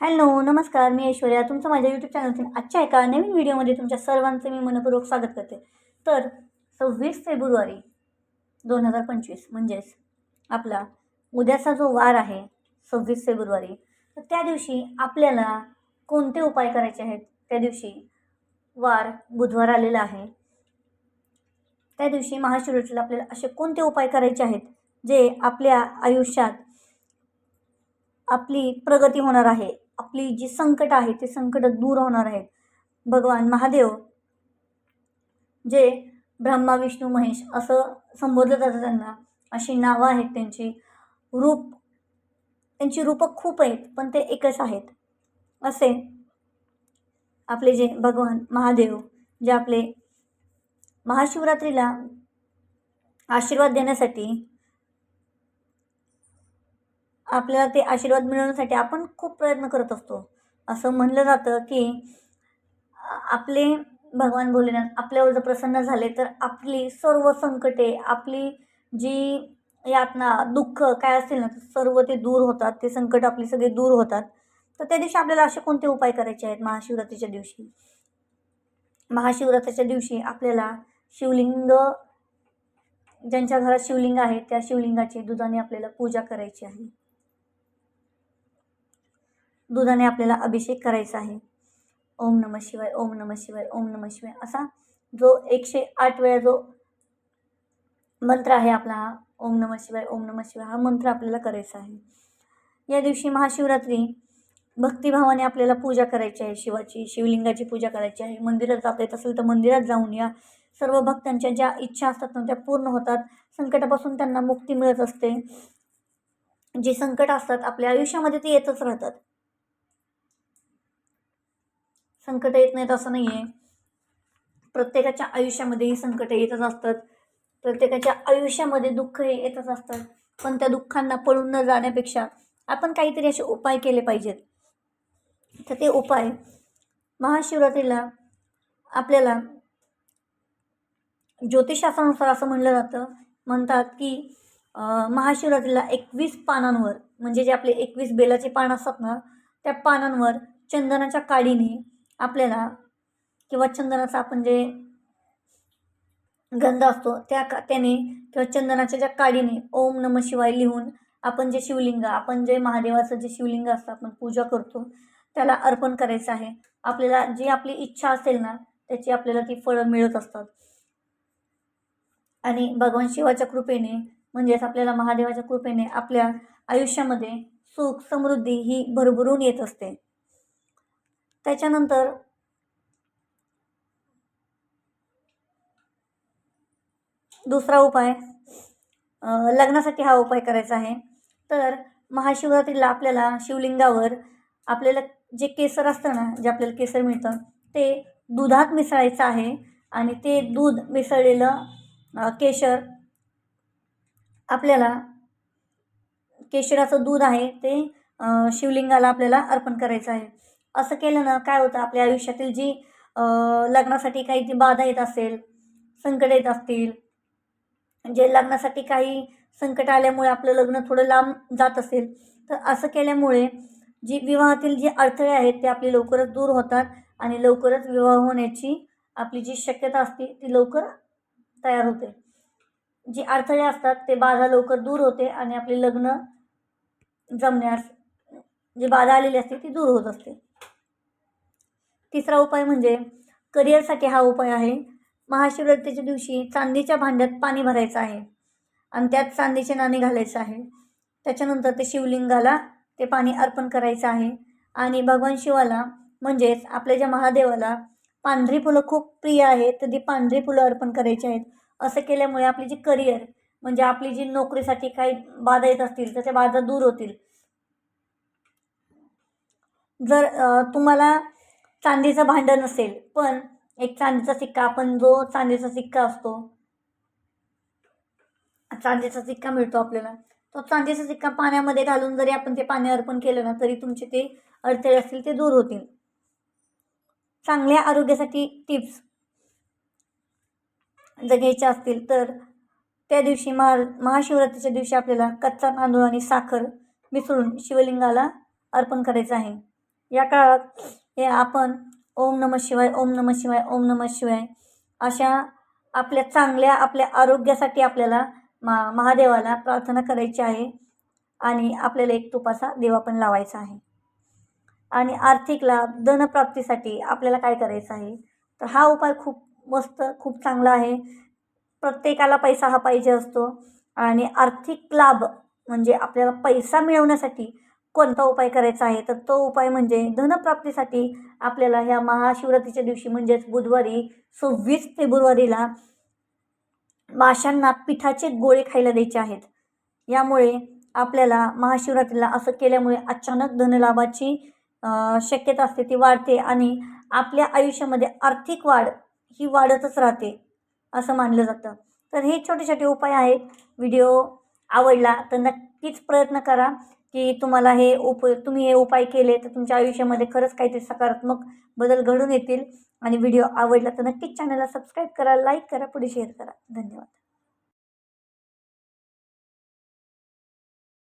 Hello नमस्कार मी ऐश्वर्या. तुमचं माझ्या यूट्यूब चॅनलतून आजच्या एका नवीन व्हिडिओमध्ये तुमच्या सर्वांचं मी मनपूर्वक स्वागत करते. तर सव्वीस फेब्रुवारी दोन हजार पंचवीस म्हणजेच आपला उद्याचा जो वार आहे सव्वीस फेब्रुवारी तर त्या दिवशी आपल्याला कोणते उपाय करायचे आहेत? त्या दिवशी वार बुधवार आलेला आहे. त्या दिवशी महाशिवरात्रीला आपल्याला असे कोणते उपाय करायचे आहेत जे आपल्या आयुष्यात आपली प्रगती होणार आहे? आपली जी संकट आहे ते संकट दूर होणार आहेत. भगवान महादेव जे ब्रह्मा विष्णू महेश असं संबोधलं जातं त्यांना अशी नावं आहेत त्यांची. रूप त्यांची रूपं खूप आहेत पण ते एकच आहेत. असे आपले जे भगवान महादेव जे आपले महाशिवरात्रीला आशीर्वाद देण्यासाठी आपल्याला ते आशीर्वाद मिळवण्यासाठी आपण खूप प्रयत्न करत असतो. असं म्हणलं जातं की आपले भगवान भोलेनाथ आपल्यावर जर प्रसन्न झाले तर आपली सर्व संकटे आपली जी यातना दुःख काय असतील ना सर्व ते दूर होतात. ते संकट आपली सगळे दूर होतात. तर त्या दिवशी आपल्याला असे कोणते उपाय करायचे आहेत महाशिवरात्रीच्या दिवशी? महाशिवरात्रीच्या दिवशी आपल्याला शिवलिंग ज्यांच्या घरात शिवलिंग आहे त्या शिवलिंगाची दुधाने आपल्याला पूजा करायची आहे. दुधाने आपल्याला अभिषेक करायचा आहे. ओम नम शिवाय ओम नम शिवाय ओम नम शिवाय असा जो एकशे आठ वेळा जो मंत्र आहे आपला हा ओम नम शिवाय ओम नम शिवाय हा मंत्र आपल्याला करायचा आहे. या दिवशी महाशिवरात्री भक्तिभावाने आपल्याला पूजा करायची आहे शिवाची शिवलिंगाची पूजा करायची आहे. मंदिरात जाता येत असेल तर मंदिरात जाऊन या. सर्व भक्तांच्या ज्या इच्छा असतात ना त्या पूर्ण होतात. संकटापासून त्यांना मुक्ती मिळत असते. जे संकट असतात आपल्या आयुष्यामध्ये ते येतच राहतात. संकट येत नाहीत असं नाही आहे प्रत्येकाच्या आयुष्यामध्ये ही संकट येतच असतात. प्रत्येकाच्या आयुष्यामध्ये दुःख हे येतच असतात. पण त्या दुःखांना पळून न जाण्यापेक्षा आपण काहीतरी असे उपाय केले पाहिजेत. तर ते उपाय महाशिवरात्रीला आपल्याला ज्योतिषशास्त्रानुसार असं म्हणलं जातं. म्हणतात की महाशिवरात्रीला एकवीस पानांवर म्हणजे जे आपले एकवीस बेलाचे पान असतात ना त्या पानांवर चंदनाच्या काडीने आपल्याला किंवा चंदनाचा आपण जे गंध असतो त्या का त्याने किंवा चंदनाच्या ज्या काडीने ओम नम शिवाय लिहून आपण जे शिवलिंग आपण जे महादेवाचं जे शिवलिंग असतं आपण पूजा करतो त्याला अर्पण करायचं आहे. आपल्याला जी आपली इच्छा असेल ना त्याची आपल्याला ती फळं मिळत असतात. आणि भगवान शिवाच्या कृपेने म्हणजेच आपल्याला महादेवाच्या कृपेने आपल्या आयुष्यामध्ये सुख समृद्धी ही भरभरून येत असते. त्याच्यानंतर दुसरा उपाय लग्नासाठी हा उपाय करायचा आहे. तर महाशिवरात्रीला आपल्याला शिवलिंगावर आपल्याला जे केसर असतं ना जे आपल्याला केसर मिळतं ते दुधात मिसळायचं आहे आणि ते दूध मिसळलेलं केशर आपल्याला केशराचं दूध आहे ते शिवलिंगाला आपल्याला अर्पण करायचं आहे. असं केलं ना काय होतं आपल्या आयुष्यातील जी लग्नासाठी काही ती बाधा येत असेल संकट येत असतील जे लग्नासाठी काही संकट आल्यामुळे आपलं लग्न थोडं लांब जात असेल तर असं केल्यामुळे जी विवाहातील जे अडथळे आहेत ते आपले लवकरच दूर होतात आणि लवकरच विवाह होण्याची आपली जी शक्यता असते ती लवकर तयार होते. जी अडथळे असतात ते बाधा लवकर दूर होते आणि आपले लग्न जमण्यास जी बाधा आलेली असते ती दूर होत असते. तिसरा उपाय म्हणजे करिअरसाठी हा उपाय आहे. महाशिवरात्रीच्या दिवशी चांदीच्या भांड्यात पाणी भरायचं आहे आणि त्यात चांदीचे नाणे घालायचं आहे. त्याच्यानंतर ते शिवलिंगाला ते पाणी अर्पण करायचं आहे आणि भगवान शिवाला म्हणजेच आपल्या ज्या महादेवाला पांढरी फुलं खूप प्रिय आहेत तर ती पांढरी फुलं अर्पण करायची आहेत. असं केल्यामुळे आपली जी करिअर म्हणजे आपली जी नोकरीसाठी काही बाधा येत असतील तर त्या बाधा दूर होतील. जर तुम्हाला चांदीचं भांडं नसेल पण एक चांदीचा सिक्का आपण जो चांदीचा सिक्का असतो चांदीचा सिक्का मिळतो आपल्याला. तो चांदीचा सिक्का पाण्यामध्ये घालून जरी आपण ते पाणी अर्पण केलं ना तरी तुमचे ते अडथळे असतील ते दूर होतील. चांगल्या आरोग्यासाठी टिप्स जर असतील तर त्या दिवशी महा महाशिवरात्रीच्या दिवशी आपल्याला कच्चा तांदूळ आणि साखर मिसळून शिवलिंगाला अर्पण करायचं आहे. या काळात हे आपण ओम नम शिवाय ओम नम शिवाय ओम नम शिवाय अशा आपल्या चांगल्या आपल्या आरोग्यासाठी आपल्याला मा महादेवाला प्रार्थना करायची आहे आणि आपल्याला एक तुपाचा दिवा पण लावायचा आहे. आणि आर्थिक लाभ धनप्राप्तीसाठी आपल्याला काय करायचं आहे? तर हा उपाय खूप मस्त खूप चांगला आहे. प्रत्येकाला पैसा हा पाहिजे असतो. आणि आर्थिक लाभ म्हणजे आपल्याला पैसा मिळवण्यासाठी कोणता उपाय करायचा आहे? तर तो उपाय म्हणजे धनप्राप्तीसाठी आपल्याला ह्या महाशिवरात्रीच्या दिवशी म्हणजेच बुधवारी सव्वीस फेब्रुवारीला माशांना पिठाचे गोळे खायला द्यायचे आहेत. यामुळे आपल्याला महाशिवरात्रीला असं केल्यामुळे अचानक धनलाभाची शक्यता असते ती वाढते आणि आपल्या आयुष्यामध्ये आर्थिक वाढ ही वाढतच राहते असं मानलं जातं. तर हे छोटे छोटे उपाय आहेत. व्हिडिओ आवडला तर नक्कीच प्रयत्न करा. की तुम्हाला हे उप तुम्ही हे उपाय केले तर तुमच्या आयुष्यामध्ये खरंच काहीतरी सकारात्मक बदल घडून येतील. आणि व्हिडिओ आवडला तर नक्कीच चॅनलला सबस्क्राईब करा लाईक करा पुढे शेअर करा. धन्यवाद.